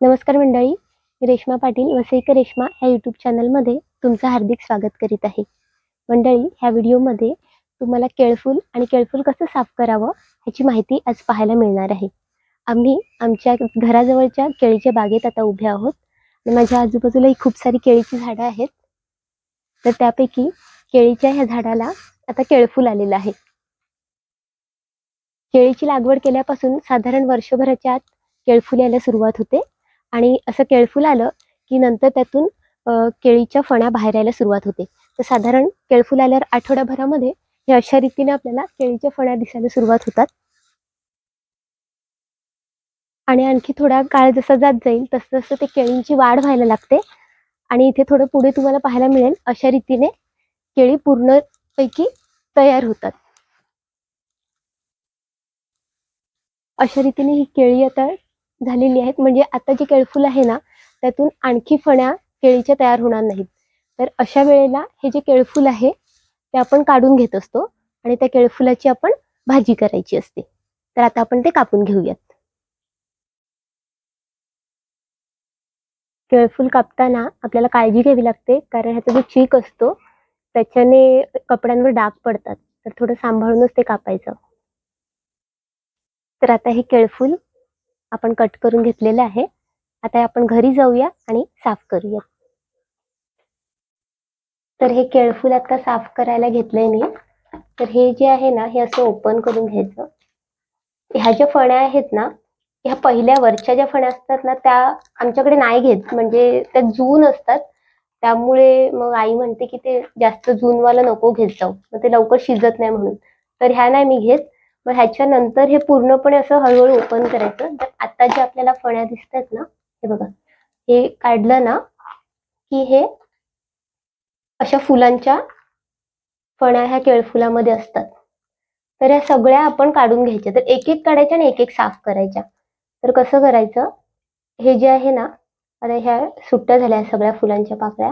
नमस्कार मंडळी रेश्मा पाटील वसईकर रेश्मा ह्या यूट्यूब चॅनलमध्ये तुमचं हार्दिक स्वागत करीत आहे. मंडळी ह्या व्हिडिओमध्ये तुम्हाला केळफूल आणि केळफूल कसं साफ करावं ह्याची माहिती आज पाहायला मिळणार आहे. आम्ही आमच्या घराजवळच्या केळीच्या बागेत आता उभे आहोत आणि माझ्या आजूबाजूलाही खूप सारी केळीची झाडं आहेत. तर त्यापैकी केळीच्या ह्या झाडाला आता केळफूल आलेलं आहे. केळीची लागवड केल्यापासून साधारण वर्षभराच्या आत केळफूल यायला सुरुवात होते. आणि असं केळफूल आलं की नंतर त्यातून केळीच्या फण्या बाहेर यायला सुरुवात होते. तर साधारण केळफूल आल्यावर आठवड्याभरामध्ये हे अशा रीतीने आपल्याला केळीच्या फण्या दिसायला सुरुवात होतात. आणि आणखी थोडा काळ जसा जात जाईल तसं तसं ते केळींची वाढ व्हायला लागते. आणि इथे थोडं पुढे तुम्हाला पाहायला मिळेल अशा रीतीने केळी पूर्णपैकी तयार होतात. अशा रीतीने ही केळी आता झालेली आहेत. म्हणजे आता जे केळफूल आहे ना त्यातून आणखी फण्या केळीच्या तयार होणार नाहीत. तर अशा वेळेला हे जे केळफूल आहे ते आपण काढून घेत असतो आणि त्या केळफुलाची आपण भाजी करायची असते. तर आता आपण ते कापून घेऊयात. केळफूल कापताना आपल्याला काळजी घ्यावी लागते कारण ह्याचा जो चीक असतो त्याच्याने कपड्यांवर डाग पडतात. तर थोडं सांभाळूनच ते कापायचं. तर आता हे केळफूल आपण कट करून घेतलेलं आहे. आता आपण घरी जाऊया आणि साफ करूया. तर हे केळफूल आता साफ करायला घेतलंय मी. तर हे जे आहे ना हे असं ओपन करून घ्यायचं. ह्या ज्या फण्या आहेत ना ह्या पहिल्या वरच्या ज्या फण्या असतात ना त्या आमच्याकडे नाही घेत. म्हणजे त्या जून असतात. त्यामुळे मग आई म्हणते की ते जास्त जूनवाला नको घेत जाऊ. मग ते लवकर शिजत नाही म्हणून. तर ह्या नाही मी घेत. मग ह्याच्यानंतर हे पूर्णपणे असं हळूहळू ओपन करायचं. तर आता जे आपल्याला फण्या दिसतात ना हे बघा. हे काढलं ना की हे अशा फुलांच्या फण्या ह्या केळफुलामध्ये असतात. तर ह्या सगळ्या आपण काढून घ्यायच्या. तर एक एक काढायच्या आणि एक एक साफ करायच्या. तर कसं करायचं? हे जे आहे ना आता ह्या सुट्ट्या झाल्या सगळ्या फुलांच्या पाकळ्या.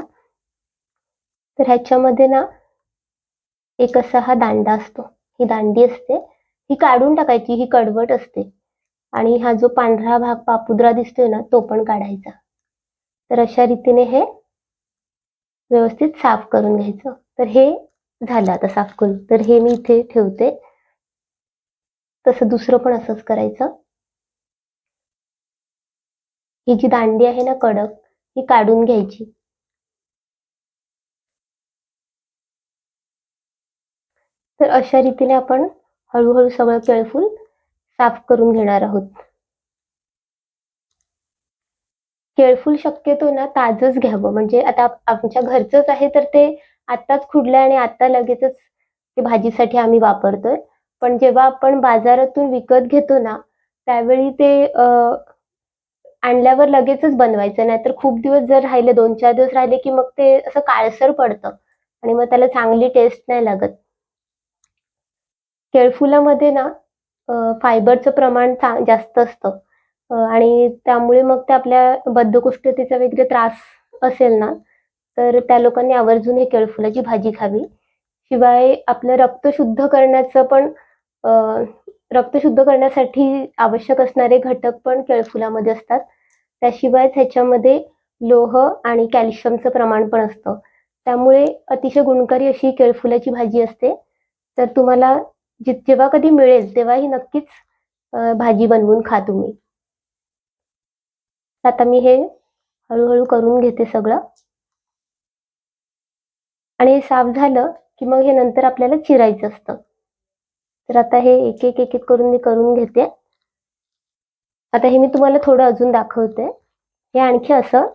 तर ह्याच्यामध्ये ना एक असा हा दांडा असतो. ही दांडी असते. ही काढून टाकायची ही कडवट असते. आणि हा जो पांढरा भाग पापुद्रा दिसतोय ना तो पण काढायचा. तर अशा रीतीने हे व्यवस्थित साफ करून घ्यायचं. तर हे झालं आता साफ करून. तर हे मी इथे ठेवते. तसं दुसरं पण असंच करायचं. ही जी दांडी आहे ना कडक ही काढून घ्यायची. तर अशा रीतीने आपण हळूहळू सगळं केळफूल साफ करून घेणार आहोत. केळफूल शक्यतो ना ताजच घ्यावं. म्हणजे आता आमच्या घरचंच आहे तर ते आत्ताच खुडलंय आणि आता लगेचच ते भाजीसाठी आम्ही वापरतोय. पण जेव्हा आपण बाजारातून विकत घेतो ना त्यावेळी ते आणल्यावर लगेचच बनवायचं. नाहीतर खूप दिवस जर राहिले दोन चार दिवस राहिले की मग ते असं काळसर पडतं आणि मग त्याला चांगली टेस्ट नाही लागत. केळफुलामध्ये ना फायबरचं प्रमाण चा- जास्त असतं. आणि त्यामुळे मग ते आपल्या बद्धकोष्ठतेचा वगैरे त्रास असेल ना तर त्या लोकांनी आवर्जून हे केळफुलाची भाजी खावी. शिवाय आपलं रक्त शुद्ध करण्याचं पण रक्त शुद्ध करण्यासाठी आवश्यक असणारे घटक पण केळफुलामध्ये असतात. त्याशिवाय ह्याच्यामध्ये लोह आणि कॅल्शियमचं प्रमाण पण असतं. त्यामुळे अतिशय गुणकारी अशी केळफुलाची भाजी असते. तर तुम्हाला जेव्हा कधी मिळेल तेव्हा ही नक्कीच भाजी बनवून खा तुम्ही. आता मी हे हळूहळू करून घेते सगळं. आणि हे साफ झालं की मग हे नंतर आपल्याला चिरायचं असतं. तर आता हे एक एक एक एक करून मी करून घेते. आता हे मी तुम्हाला थोडं अजून दाखवते. हे आणखी असं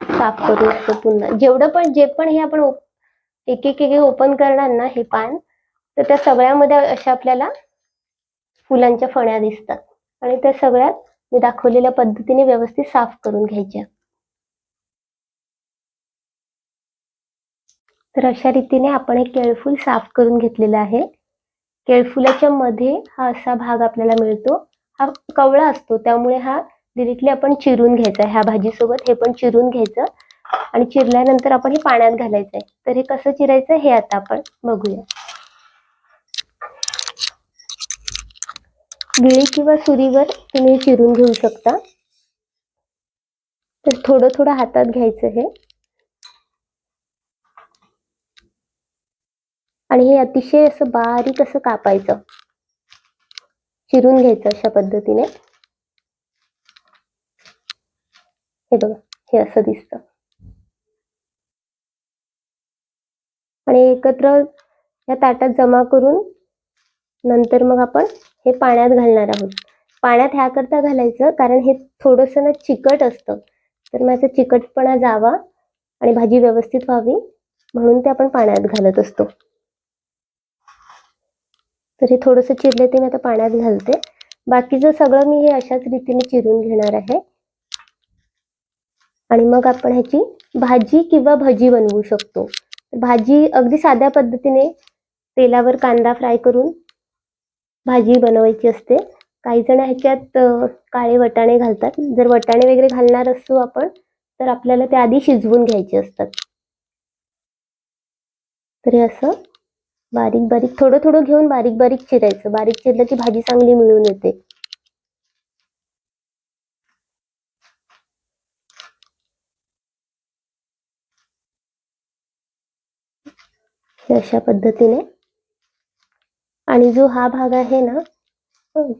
साफ करू शकतो पुन्हा. जेवढं पण जे पण हे आपण एक एक एक ओपन करणार ना हे पान तर त्या सगळ्यामध्ये अशा आपल्याला फुलांच्या फण्या दिसतात. आणि त्या सगळ्यात मी दाखवलेल्या पद्धतीने व्यवस्थित साफ करून घ्यायच्या. तर अशा रीतीने आपण हे केळफूल साफ करून घेतलेलं आहे. केळफुलाच्या मध्ये हा असा भाग आपल्याला मिळतो. हा कवळा असतो त्यामुळे हा डिरेक्टली आपण चिरून घ्यायचा. ह्या भाजीसोबत हे पण चिरून घ्यायचं. आणि चिरल्यानंतर आपण हे पाण्यात घालायचंय. तर हे कसं चिरायचं? हे आता आपण बघूया. विळी किंवा सुरीवर तुम्ही चिरून घेऊ शकता. तर थोडं थोडं हातात घ्यायचं हे. आणि हे अतिशय असं बारीक असं कापायचं. चिरून घ्यायचं अशा पद्धतीने. हे बघा हे असं दिसतं. आणि एकत्र या ताटात जमा करून नंतर मग आपण हे पाण्यात घालणार आहोत. पाण्यात ह्या करता घालायचं कारण हे थोडंसं ना चिकट असतं. तर माझा चिकटपणा जावा आणि भाजी व्यवस्थित व्हावी म्हणून ते आपण पाण्यात घालत असतो. तर हे थोडंसं चिरले ते मी आता पाण्यात घालते. बाकीचं सगळं मी हे अशाच रीतीने चिरून घेणार आहे. आणि मग आपण ह्याची भाजी किंवा भजी बनवू शकतो. भाजी अगदी साध्या पद्धतीने तेलावर कांदा फ्राय करून भाजी बनवायची असते. काही जण ह्याच्यात काळे वटाणे घालतात. जर वटाणे वगैरे घालणार असतो आपण तर आपल्याला ते आधी शिजवून घ्यायचे असतात. तर हे असं बारीक बारीक थोडं थोडं घेऊन बारीक बारीक चिरायचं. बारीक चिरलं की भाजी चांगली मिळून येते. अशा पद्धतीने आणि जो हा भाग आहे ना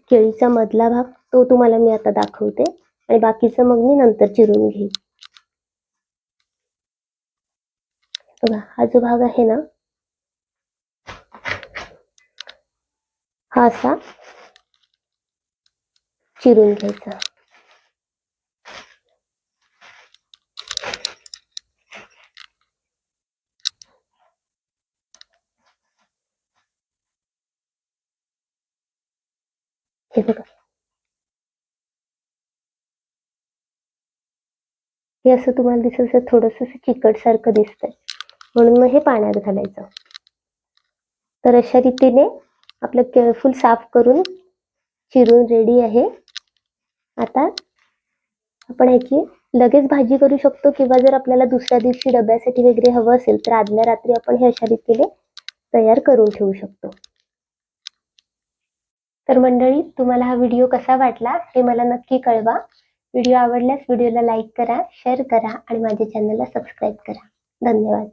केळीचा मधला भाग तो तुम्हाला मी आता दाखवते. आणि बाकीचं मग मी नंतर चिरून घेईन. बघा हा जो भाग आहे ना हा असा चिरून घ्यायचा. हे बघा. हे असं तुम्हाला दिसत असेल थोडंसं असं चिकट सारखं दिसतंय. म्हणून मग हे पाण्यात घालायचं. तर अशा रीतीने आपलं केअरफुल साफ करून चिरून रेडी आहे. आता आपण ह्याची लगेच भाजी करू शकतो किंवा जर आपल्याला दुसऱ्या दिवशी डब्यासाठी वगैरे हवं असेल तर आदल्या रात्री आपण हे अशा रीतीने तयार करून ठेवू शकतो. तर मंडळी तुम्हाला हा व्हिडिओ कसा वाटला हे मला नक्की कळवा. व्हिडिओ आवडल्यास व्हिडिओला लाईक करा शेअर करा आणि माझ्या चॅनलला सबस्क्राईब करा. धन्यवाद.